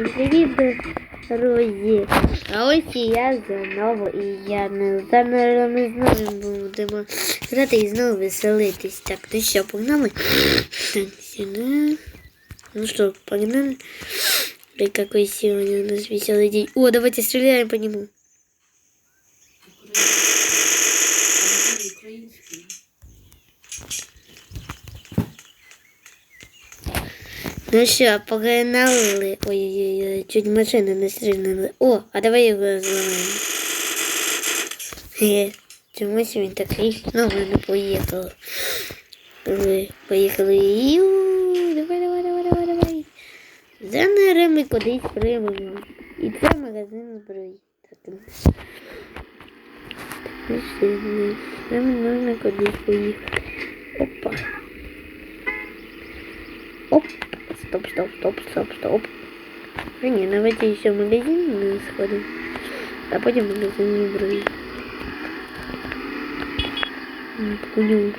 Всім привіт, друзі! А ось і я знову, і я не зараз ми знову будемо грати і знову веселитись. Так, ну що, погнали? Так, сюди. Ну что, погнали? Да какой сегодня у нас веселый день. О, давайте стреляем по нему. Ну що, погнали. Ой-ой-ой, чуть машину не стрільнули. О, а давай його зламаємо. Хе, чомусь він такий. Ну, ладно, поїхали. Ви Поїхали. Давай, давай, давай, давай, давай. За нерами кудись приймемо. І це магазин зброї. Ну, Нам нужно кудись поїхати. Опа. Оп. Стоп, стоп, стоп, стоп, стоп. А ні, давайте ще в магазин не сходимо. А потім в магазин зброї. М, Понял.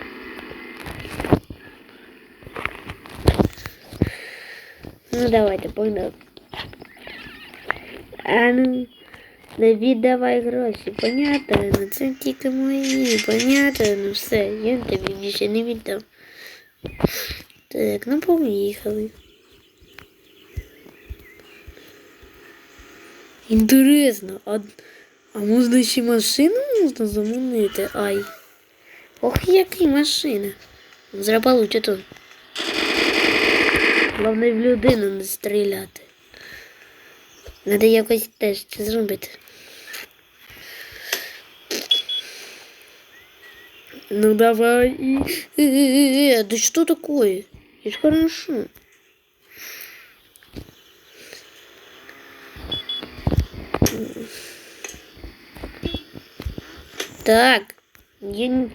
Ну давайте, погнали. А ну, не віддавай гроші, понятно, ну це тільки мої, понятно, ну все, я тобі більше не віддам. Так, ну поїхали. Інтересно, а, а можна ще машину можна замінити? Ай. Ох, які машина. Зрабалу тут. Головне в людину не стріляти. Надо якось теж це зробити. Ну давай и... Э, э, э, да что такое? Это хорошо. Так, я.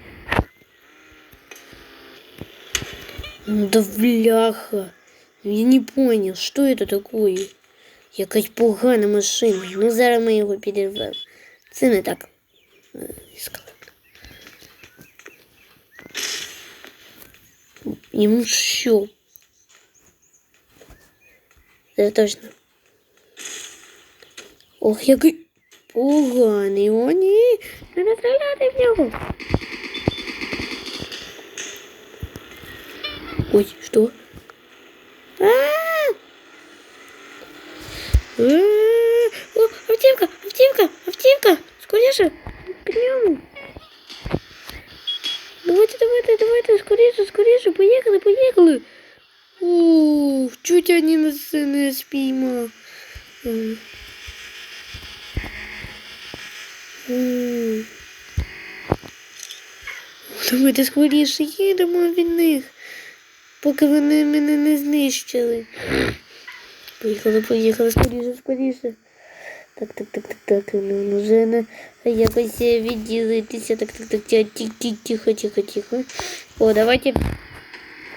Да бляха. Я не понял, что это такое. Якась погана машина. Ну зараз ми його підірвемо. Це не так. Е, Іскала. Йому що? Це точно. Ох, який поганий. О, ні. Треба стріляти в нього. Ой, що? А! А! О, автівка, автівка, автівка. Скоріше, к ньому. Давайте, давайте, давайте, скоріше, скоріше, поїхали, поїхали. Ух, чуть они нас не спіймав. Давайте скоріше їдемо від них, поки вони мене не знищили. Поїхали, поїхали, скоріше, скоріше. Так, так, так, так, так, ну вже не якось відділитися. Так, так, так, тихо, тихо, тихо, тихо, тихо. О, давайте.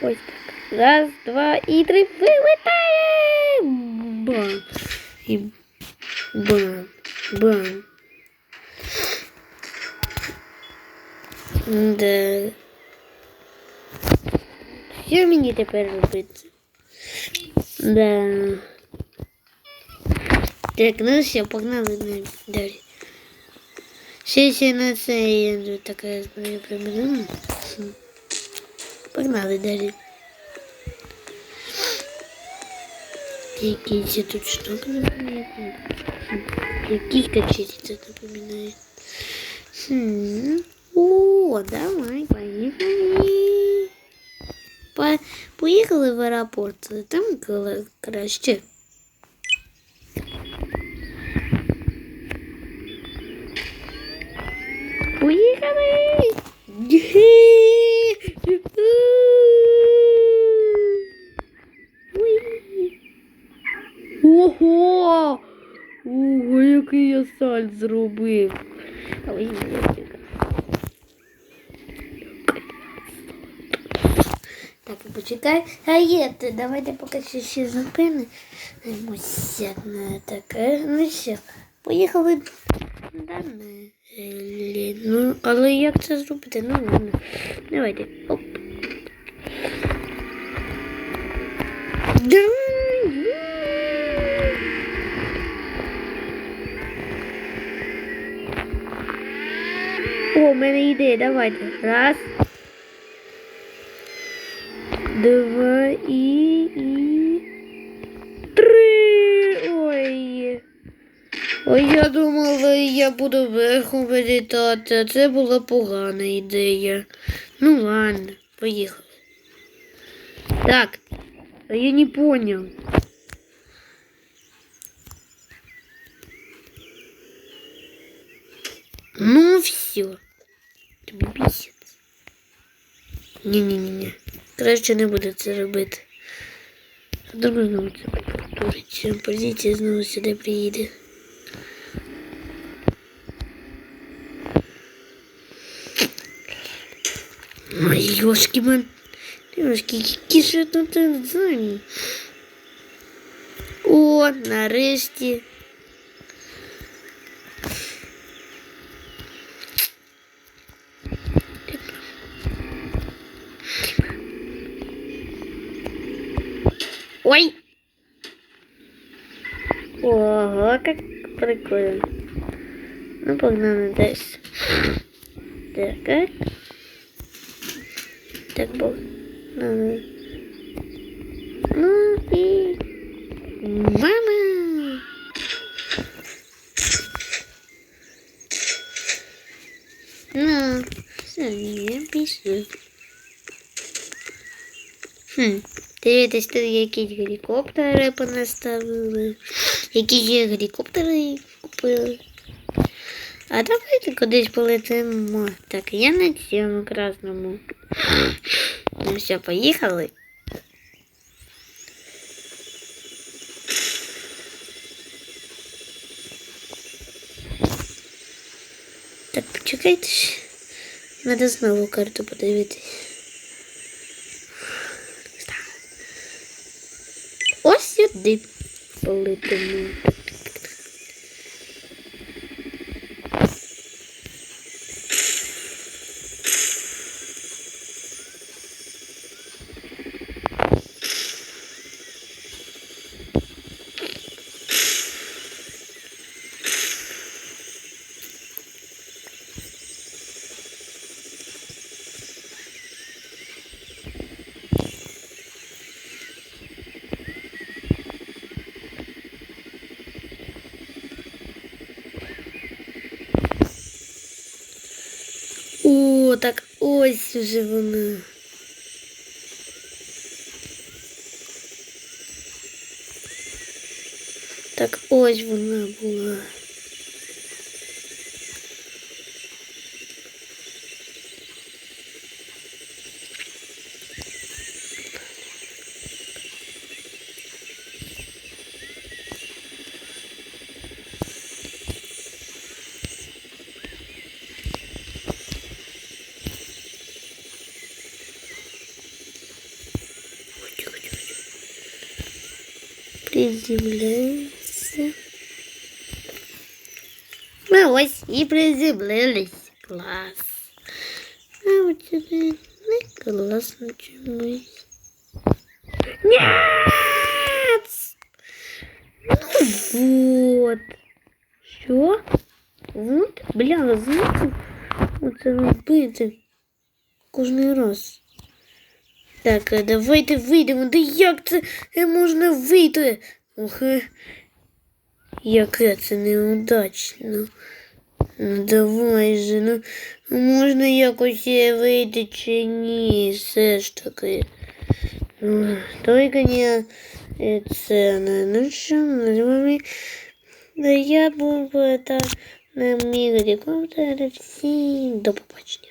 Ось так. Раз, два і три. Вилетаємо! Бам! І бам! Бам! Да. Що мені тепер робити? Да. Так, ну все, погнали на- далі. Ще на це є така примерно. Погнали далі. Якісь я тут штуки напоминаю. Якісь качеті це напоминає. Хм. О, давай, поїхали. По... Поїхали в аеропорт, там краще. почекай. А є ти, давайте поки що ще зупинимося на таке. Ну все, поїхали далі. Ну, але як це зробити? Ну ладно. Давайте. Оп. О, у мене ідея, давайте. Раз. Два і. і... Три. Ой. Ой, я думала, я буду верхом вилітати, а це була погана ідея. Ну ладно, поїхали. Так, а я не понял. Ну все. Тобі бісить. Ні-ні-ні. Краще не буду це робити. Думаю, знову це повториться. Поліція знову сюди приїде. Ой, ёшки ман. Ёшки, які ж тут зоні. О, нарешті. Ой! Ого, как прикольно. Ну, погнали десь. Так, а? Так, погнали. Ну и... Мама! Ну, все, я пишу. Хм, дивитесь, тут якісь гелікоптери понаставили. Якісь гелікоптери купили. А давайте кудись полетимо. Так, я на цьому красному. Ну все, поїхали. Так, почекайте. Надо знову карту подивитись. Ось сюди полетимо. О, так ось уже вона. Так ось вона була. Приземляйся. Ми ось і приземлились. Клас. А от сюди не класно чомусь. Нет! Ну вот. Що? Вот, бля, знаєте, оце робити кожний раз. Так, давайте вийдемо. Да як це е, можна вийти? Ох, е, яке це неудачно. Ну давай же, ну можна якось е, вийти чи ні, все ж таки. Ну, Тільки не е, це не ну що, ну, да я був е, та на мій гелікоптер всім до побачення.